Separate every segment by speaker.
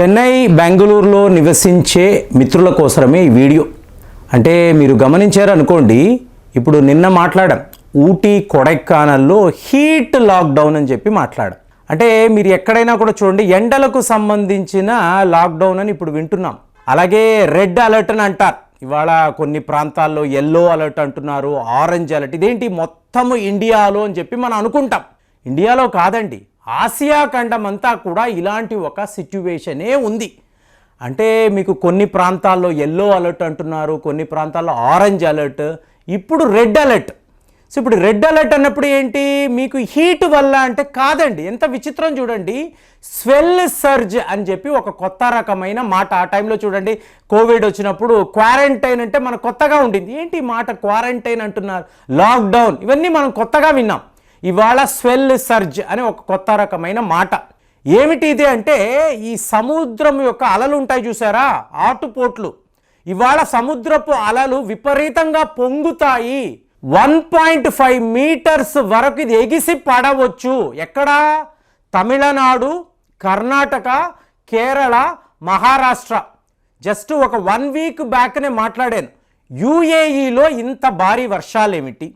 Speaker 1: చెన్నై బెంగళూరులో నివసించే మిత్రుల కోసమే ఈ వీడియో. అంటే మీరు గమనించారు అనుకోండి ఇప్పుడు నిన్న మాట్లాడాం. ఊటీ కొడైకానల్లో హీట్ లాక్డౌన్ అని చెప్పి మాట్లాడాం. అంటే మీరు ఎక్కడైనా కూడా చూడండి ఎండలకు సంబంధించిన లాక్డౌన్ అని ఇప్పుడు వింటున్నాం. అలాగే రెడ్ అలర్ట్ అని అంటారు. ఇవాళ కొన్ని ప్రాంతాల్లో ఎల్లో అలర్ట్ అంటున్నారు ఆరెంజ్ అలర్ట్. ఇదేంటి మొత్తము ఇండియాలో అని చెప్పి మనం అనుకుంటాం. ఇండియాలో కాదండి ఆసియా ఖండం అంతా కూడా ఇలాంటి ఒక సిచ్యువేషనే ఉంది. అంటే మీకు కొన్ని ప్రాంతాల్లో ఎల్లో అలర్ట్ అంటున్నారు కొన్ని ప్రాంతాల్లో ఆరెంజ్ అలర్ట్ ఇప్పుడు రెడ్ అలర్ట్ సో ఇప్పుడు రెడ్ అలర్ట్ అన్నప్పుడు ఏంటి? మీకు హీట్ వల్ల అంటే కాదండి ఎంత విచిత్రం చూడండి. స్వెల్ సర్జ్ అని చెప్పి ఒక కొత్త రకమైన మాట ఆ టైంలో చూడండి. కోవిడ్ వచ్చినప్పుడు క్వారంటైన్ అంటే మనకు కొత్తగా ఉండింది. ఏంటి మాట? క్వారంటైన్ అంటున్నారు. లాక్డౌన్ ఇవన్నీ మనం కొత్తగా విన్నాం. ఇవాళ స్వెల్ సర్జ్ అనే ఒక కొత్త రకమైన మాట. ఏమిటి ఇది అంటే ఈ సముద్రం యొక్క అలలు ఉంటాయి చూసారా? ఆటుపోట్లు. ఇవాళ సముద్రపు అలలు విపరీతంగా పొంగుతాయి. వన్ పాయింట్ ఫైవ్ మీటర్స్ వరకు ఇది ఎగిసి పడవచ్చు. ఎక్కడా? తమిళనాడు కర్ణాటక కేరళ మహారాష్ట్ర. జస్ట్ ఒక వన్ వీక్ బ్యాక్నే మాట్లాడాను. యూఏఈలో ఇంత భారీ వర్షాలేమిటి?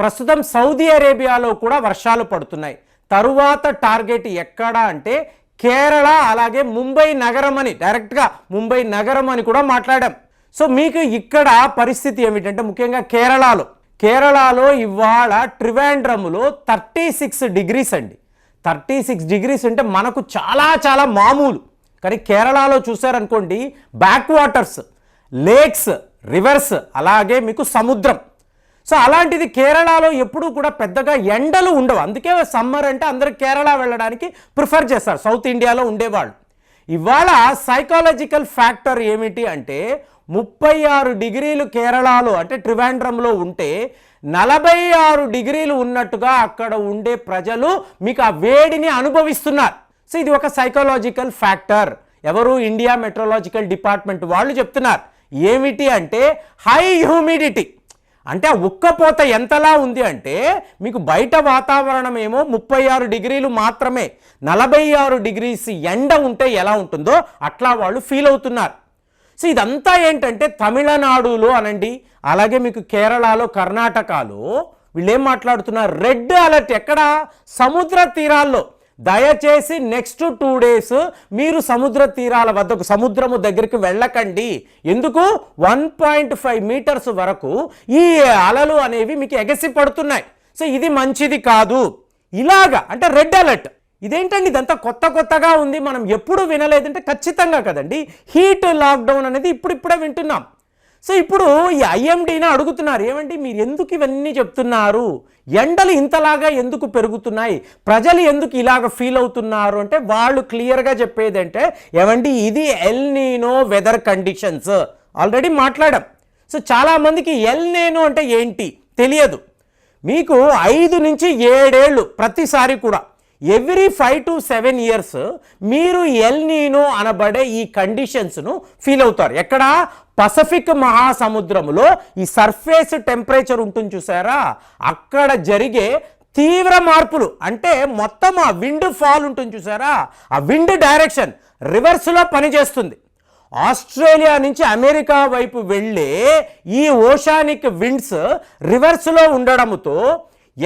Speaker 1: ప్రస్తుతం సౌదీ అరేబియాలో కూడా వర్షాలు పడుతున్నాయి. తరువాత టార్గెట్ ఎక్కడ అంటే కేరళ అలాగే ముంబై నగరం అని డైరెక్ట్గా ముంబై నగరం అని కూడా మాట్లాడాం. సో మీకు ఇక్కడ పరిస్థితి ఏమిటంటే ముఖ్యంగా కేరళలో. కేరళలో ఇవాళ ట్రివాండ్రములో థర్టీ సిక్స్ డిగ్రీస్ అండి. థర్టీ సిక్స్ డిగ్రీస్ అంటే మనకు చాలా చాలా మామూలు. కానీ కేరళలో చూసారనుకోండి బ్యాక్ వాటర్స్ లేక్స్ రివర్స్ అలాగే మీకు సముద్రం. సో అలాంటిది కేరళలో ఎప్పుడూ కూడా పెద్దగా ఎండలు ఉండవు. అందుకే సమ్మర్ అంటే అందరూ కేరళ వెళ్ళడానికి ప్రిఫర్ చేస్తారు. సౌత్ ఇండియాలో ఉండేవాళ్ళు. ఇవాళ సైకాలజికల్ ఫ్యాక్టర్ ఏమిటి అంటే ముప్పై ఆరు డిగ్రీలు కేరళలో అంటే ట్రివాండ్రంలో ఉంటే నలభై ఆరు డిగ్రీలు ఉన్నట్టుగా అక్కడ ఉండే ప్రజలు మీకు ఆ వేడిని అనుభవిస్తున్నారు. సో ఇది ఒక సైకాలజికల్ ఫ్యాక్టర్. ఎవరు? ఇండియా మెట్రోలాజికల్ డిపార్ట్మెంట్ వాళ్ళు చెప్తున్నారు. ఏమిటి అంటే హై హ్యూమిడిటీ. అంటే ఆ ఉక్కపోత ఎంతలా ఉంది అంటే మీకు బయట వాతావరణం ఏమో ముప్పై ఆరు డిగ్రీలు మాత్రమే నలభై ఆరు డిగ్రీస్ ఎండ ఉంటే ఎలా ఉంటుందో అట్లా వాళ్ళు ఫీల్ అవుతున్నారు. సో ఇదంతా ఏంటంటే తమిళనాడులో అనండి అలాగే మీకు కేరళలో కర్ణాటకలో వీళ్ళు ఏం మాట్లాడుతున్నారు? రెడ్ అలర్ట్ ఎక్కడ? సముద్ర తీరాల్లో. దయచేసి నెక్స్ట్ టూ డేస్ మీరు సముద్ర తీరాల వద్దకు సముద్రము దగ్గరికి వెళ్ళకండి. ఎందుకు? వన్ పాయింట్ ఫైవ్ మీటర్స్ వరకు ఈ అలలు అనేవి మీకు ఎగసి పడుతున్నాయి సో ఇది మంచిది కాదు. ఇలాగా అంటే రెడ్ అలర్ట్. ఇదేంటండి? ఇదంతా కొత్త కొత్తగా ఉంది. మనం ఎప్పుడు వినలేదంటే ఖచ్చితంగా కదండి. హీట్ లాక్డౌన్ అనేది ఇప్పుడిప్పుడే వింటున్నాం. సో ఇప్పుడు ఈ ఐఎండీని అడుగుతున్నారు. ఏమండి మీరు ఎందుకు ఇవన్నీ చెప్తున్నారు? ఎండలు ఇంతలాగా ఎందుకు పెరుగుతున్నాయి? ప్రజలు ఎందుకు ఇలాగ ఫీల్ అవుతున్నారు? అంటే వాళ్ళు క్లియర్గా చెప్పేదంటే ఏమండి ఇది El Nino weather conditions. Already మాట్లాడాం. సో చాలామందికి ఎల్ నేనో అంటే ఏంటి? తెలియదు. మీకు ఐదు నుంచి ఏడేళ్ళు ప్రతిసారి కూడా. Every five to seven years మీరు ఎల్ నీనో అనబడే ఈ కండిషన్స్ను ఫీల్ అవుతారు. ఎక్కడ? పసిఫిక్ మహాసముద్రములో ఈ సర్ఫేస్ టెంపరేచర్ ఉంటుంది చూసారా? అక్కడ జరిగే తీవ్ర మార్పులు అంటే మొత్తం ఆ విండ్ ఫాల్ ఉంటుంది చూసారా? ఆ విండ్ డైరెక్షన్ రివర్స్లో పనిచేస్తుంది. ఆస్ట్రేలియా నుంచి అమెరికా వైపు వెళ్ళే ఈ ఓషానిక్ విండ్స్ రివర్స్లో ఉండడంతో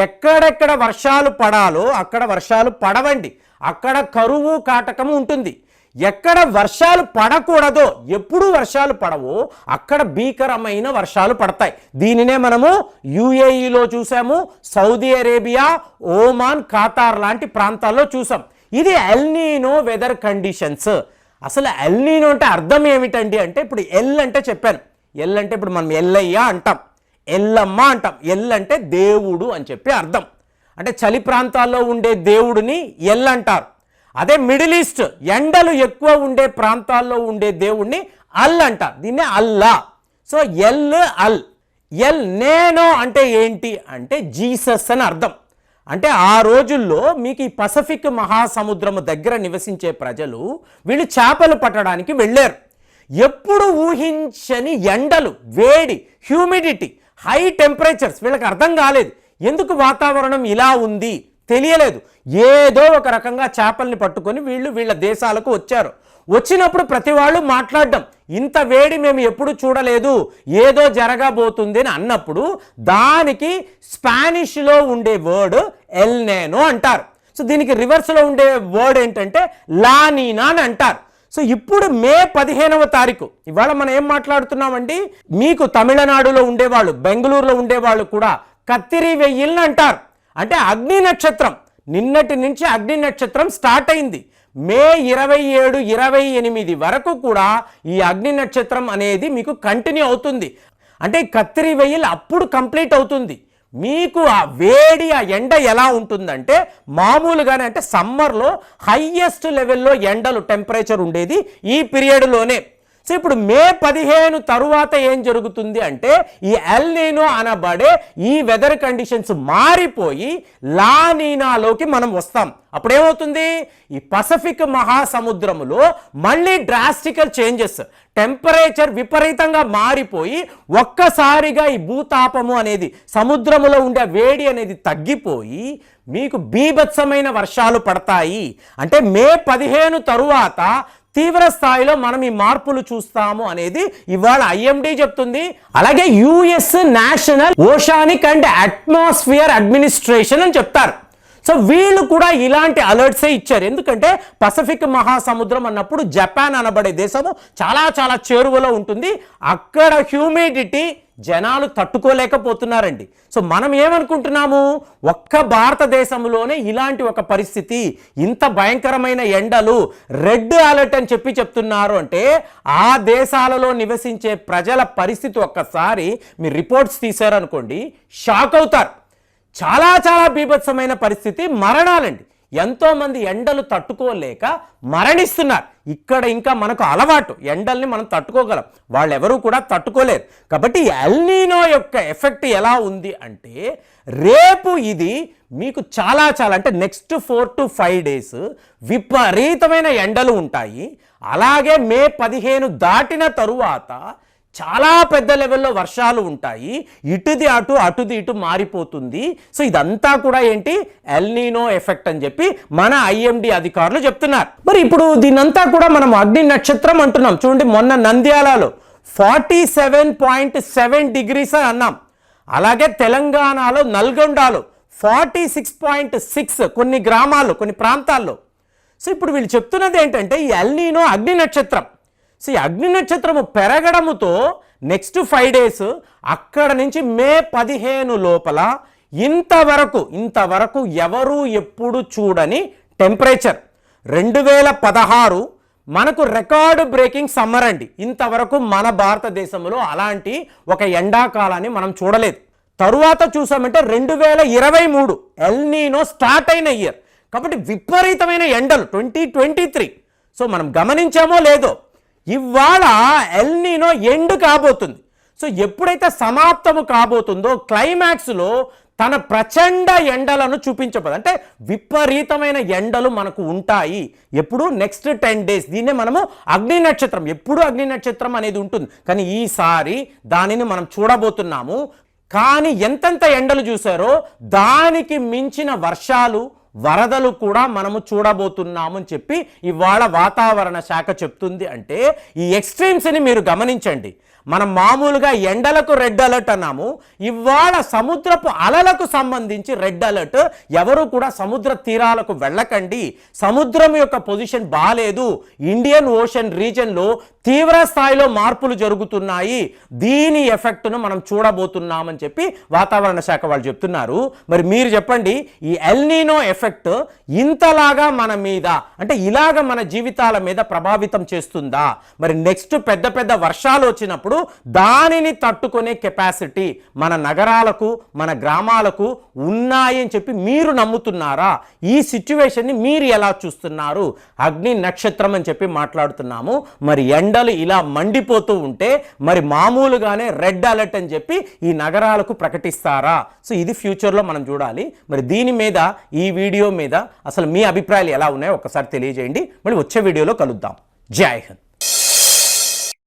Speaker 1: ఎక్కడెక్కడ వర్షాలు పడాలో అక్కడ వర్షాలు పడవండి. అక్కడ కరువు కాటకము ఉంటుంది. ఎక్కడ వర్షాలు పడకూడదో ఎప్పుడు వర్షాలు పడవో అక్కడ భీకరమైన వర్షాలు పడతాయి. దీనినే మనము యుఏఈలో చూసాము సౌదీ అరేబియా ఓమాన్ ఖాతార్ లాంటి ప్రాంతాల్లో చూసాం. ఇది ఎల్నీనో వెదర్ కండిషన్స్. అసలు ఎల్నీనో అంటే అర్థం ఏమిటండి అంటే ఇప్పుడు ఎల్ అంటే చెప్పాను. ఎల్ అంటే ఇప్పుడు మనం ఎల్లయ్య అంటాం. ఎల్లమ్మ అంటాం. ఎల్ అంటే దేవుడు అని చెప్పి అర్థం. అంటే చలి ప్రాంతాల్లో ఉండే దేవుడిని ఎల్ అంటారు. అదే మిడిల్ ఈస్ట్ ఎండలు ఎక్కువ ఉండే ప్రాంతాల్లో ఉండే దేవుడిని అల్ అంటారు. దీన్నే అల్లా. సో ఎల్ అల్. ఎల్ నేను అంటే ఏంటి? అంటే జీసస్ అని అర్థం. అంటే ఆ రోజుల్లో మీకు ఈ పసిఫిక్ మహాసముద్రము దగ్గర నివసించే ప్రజలు వీళ్ళు చేపలు పట్టడానికి వెళ్ళారు. ఎప్పుడు ఊహించని ఎండలు వేడి హ్యూమిడిటీ హై టెంపరేచర్స్ వీళ్ళకి అర్థం కాలేదు. ఎందుకు వాతావరణం ఇలా ఉంది? తెలియలేదు. ఏదో ఒక రకంగా చేపల్ని పట్టుకొని వీళ్ళు వీళ్ళ దేశాలకు వచ్చారు. వచ్చినప్పుడు ప్రతి వాళ్ళు మాట్లాడడం ఇంత వేడి మేము ఎప్పుడు చూడలేదు ఏదో జరగబోతుంది అని అన్నప్పుడు దానికి స్పానిష్లో ఉండే వర్డ్ ఎల్నేనో అంటారు. సో దీనికి రివర్స్లో ఉండే వర్డ్ ఏంటంటే లానీనా అని అంటారు. సో ఇప్పుడు మే పదిహేనవ తారీఖు. ఇవాళ మనం ఏం మాట్లాడుతున్నామండి? మీకు తమిళనాడులో ఉండేవాళ్ళు బెంగళూరులో ఉండేవాళ్ళు కూడా కత్తిరి వెయ్యిల్ని అంటారు. అంటే అగ్ని నక్షత్రం. నిన్నటి నుంచి అగ్ని నక్షత్రం స్టార్ట్ అయింది. మే ఇరవై ఏడు ఇరవై ఎనిమిది వరకు కూడా ఈ అగ్ని నక్షత్రం అనేది మీకు కంటిన్యూ అవుతుంది. అంటే కత్తిరి వెయ్యిల్ అప్పుడు కంప్లీట్ అవుతుంది. మీకు ఆ వేడి ఆ ఎండ ఎలా ఉంటుందంటే మామూలుగానే అంటే సమ్మర్లో హయ్యెస్ట్ లెవెల్లో ఎండలు టెంపరేచర్ ఉండేది ఈ పీరియడ్లోనే. సో ఇప్పుడు మే పదిహేను తరువాత ఏం జరుగుతుంది అంటే ఈ ఎల్నీనో అనబడే ఈ వెదర్ కండిషన్స్ మారిపోయి లానీనాలోకి మనం వస్తాం. అప్పుడేమవుతుంది? ఈ పసిఫిక్ మహాసముద్రములో మళ్ళీ డ్రాస్టికల్ చేంజెస్ టెంపరేచర్ విపరీతంగా మారిపోయి ఒక్కసారిగా ఈ భూతాపము అనేది సముద్రములో ఉండే వేడి అనేది తగ్గిపోయి మీకు బీభత్సమైన వర్షాలు పడతాయి. అంటే మే పదిహేను తరువాత తీవ్ర స్థాయిలో మనం ఈ మార్పులు చూస్తాము అనేది ఇవాళ ఐఎండి చెప్తుంది. అలాగే US national oceanic and atmosphere administration అని చెప్తారు. సో వీళ్ళు కూడా ఇలాంటి అలర్ట్సే ఇచ్చారు. ఎందుకంటే పసిఫిక్ మహాసముద్రం అన్నప్పుడు జపాన్ అనబడే దేశము చాలా చాలా చేరువలో ఉంటుంది. అక్కడ హ్యూమిడిటీ జనాలు తట్టుకోలేకపోతున్నారండి. సో మనం ఏమనుకుంటున్నాము? ఒక్క భారతదేశంలోనే ఇలాంటి ఒక పరిస్థితి ఇంత భయంకరమైన ఎండలు రెడ్ అలర్ట్ అని చెప్పి చెప్తున్నారు అంటే ఆ దేశాలలో నివసించే ప్రజల పరిస్థితి ఒక్కసారి మీ రిపోర్ట్స్ తీశారనుకోండి షాక్ అవుతారు. చాలా చాలా బీభత్సమైన పరిస్థితి మరణాలండి. ఎంతోమంది ఎండలు తట్టుకోలేక మరణిస్తున్నారు. ఇక్కడ ఇంకా మనకు అలవాటు ఎండల్ని మనం తట్టుకోగలం. వాళ్ళెవరూ కూడా తట్టుకోలేరు. కాబట్టి ఎల్నీనో యొక్క ఎఫెక్ట్ ఎలా ఉంది అంటే రేపు ఇది మీకు చాలా చాలా అంటే next four to five days విపరీతమైన ఎండలు ఉంటాయి. అలాగే మే పదిహేను దాటిన తరువాత చాలా పెద్ద లెవెల్లో వర్షాలు ఉంటాయి. ఇటుది అటు అటుది ఇటు మారిపోతుంది. సో ఇదంతా కూడా ఏంటి? ఎల్నీనో ఎఫెక్ట్ అని చెప్పి మన ఐఎండి అధికారులు చెప్తున్నారు. మరి ఇప్పుడు దీనంతా కూడా మనం అగ్ని నక్షత్రం అంటున్నాం. చూడండి మొన్న నంద్యాలలో forty seven point seven degrees అని అన్నాం. అలాగే తెలంగాణలో నల్గొండలో ఫార్టీ సిక్స్ పాయింట్ సిక్స్ కొన్ని గ్రామాల్లో కొన్ని ప్రాంతాల్లో. సో ఇప్పుడు వీళ్ళు చెప్తున్నది ఏంటంటే ఈ ఎల్నీనో అగ్ని నక్షత్రం. సో ఈ అగ్ని నక్షత్రము పెరగడముతో నెక్స్ట్ ఫైవ్ డేస్ అక్కడ నుంచి మే పదిహేను లోపల ఇంతవరకు ఇంతవరకు ఎవరు ఎప్పుడు చూడని టెంపరేచర్ రెండు వేల పదహారు మనకు రికార్డు బ్రేకింగ్ సమ్మర్ అండి. ఇంతవరకు మన భారతదేశంలో అలాంటి ఒక ఎండాకాలాన్ని మనం చూడలేదు. తరువాత చూసామంటే రెండు వేల ఇరవై మూడు ఎల్నీనో స్టార్ట్ అయిన ఇయర్ కాబట్టి విపరీతమైన ఎండలు ట్వంటీ ట్వంటీ త్రీ సో మనం గమనించామో లేదో ఇవాళ ఎల్నీనో ఎండ్ కాబోతుంది. సో ఎప్పుడైతే సమాప్తము కాబోతుందో క్లైమాక్స్లో తన ప్రచండ ఎండలను చూపించబోదు. అంటే విపరీతమైన ఎండలు మనకు ఉంటాయి. ఎప్పుడు? నెక్స్ట్ టెన్ డేస్ దీన్నే మనము అగ్ని నక్షత్రం. ఎప్పుడు అగ్ని నక్షత్రం అనేది ఉంటుంది. కానీ ఈసారి దానిని మనం చూడబోతున్నాము. కానీ ఎంతెంత ఎండలు చూసారో దానికి మించిన వర్షాలు వరదలు కూడా మనము చూడబోతున్నాము అని చెప్పి ఇవాళ వాతావరణ శాఖ చెప్తుంది అంటే ఈ ఎక్స్ట్రీమ్స్ని మీరు గమనించండి. మనం మామూలుగా ఎండలకు రెడ్ అలర్ట్ అన్నాము. ఇవాళ సముద్రపు అలలకు సంబంధించి రెడ్ అలర్ట్. ఎవరు కూడా సముద్ర తీరాలకు వెళ్ళకండి. సముద్రం యొక్క పొజిషన్ బాగాలేదు ఇండియన్ ఓషన్ రీజన్లో తీవ్ర స్థాయిలో మార్పులు జరుగుతున్నాయి. దీని ఎఫెక్ట్ను మనం చూడబోతున్నామని చెప్పి వాతావరణ శాఖ వాళ్ళు చెప్తున్నారు. మరి మీరు చెప్పండి ఈ ఎల్నీనో ఎఫెక్ట్ ఇంతలాగా మన మీద అంటే ఇలాగ మన జీవితాల మీద ప్రభావితం చేస్తుందా? మరి నెక్స్ట్ పెద్ద పెద్ద వర్షాలు వచ్చినప్పుడు దానిని తట్టుకునే కెపాసిటీ మన నగరాలకు మన గ్రామాలకు ఉన్నాయని చెప్పి మీరు నమ్ముతున్నారా? ఈ సిచ్యువేషన్ని మీరు ఎలా చూస్తున్నారు? అగ్ని నక్షత్రం అని చెప్పి మాట్లాడుతున్నాము. మరి ఎండలు ఇలా మండిపోతూ ఉంటే మరి మామూలుగానే రెడ్ అలర్ట్ అని చెప్పి ఈ నగరాలకు ప్రకటిస్తారా? సో ఇది ఫ్యూచర్లో మనం చూడాలి. మరి దీని మీద ఈ వీడియో మీద అసలు మీ అభిప్రాయాలు ఎలా ఉన్నాయో ఒకసారి తెలియజేయండి. మళ్ళీ వచ్చే వీడియోలో కలుద్దాం. జై హింద్.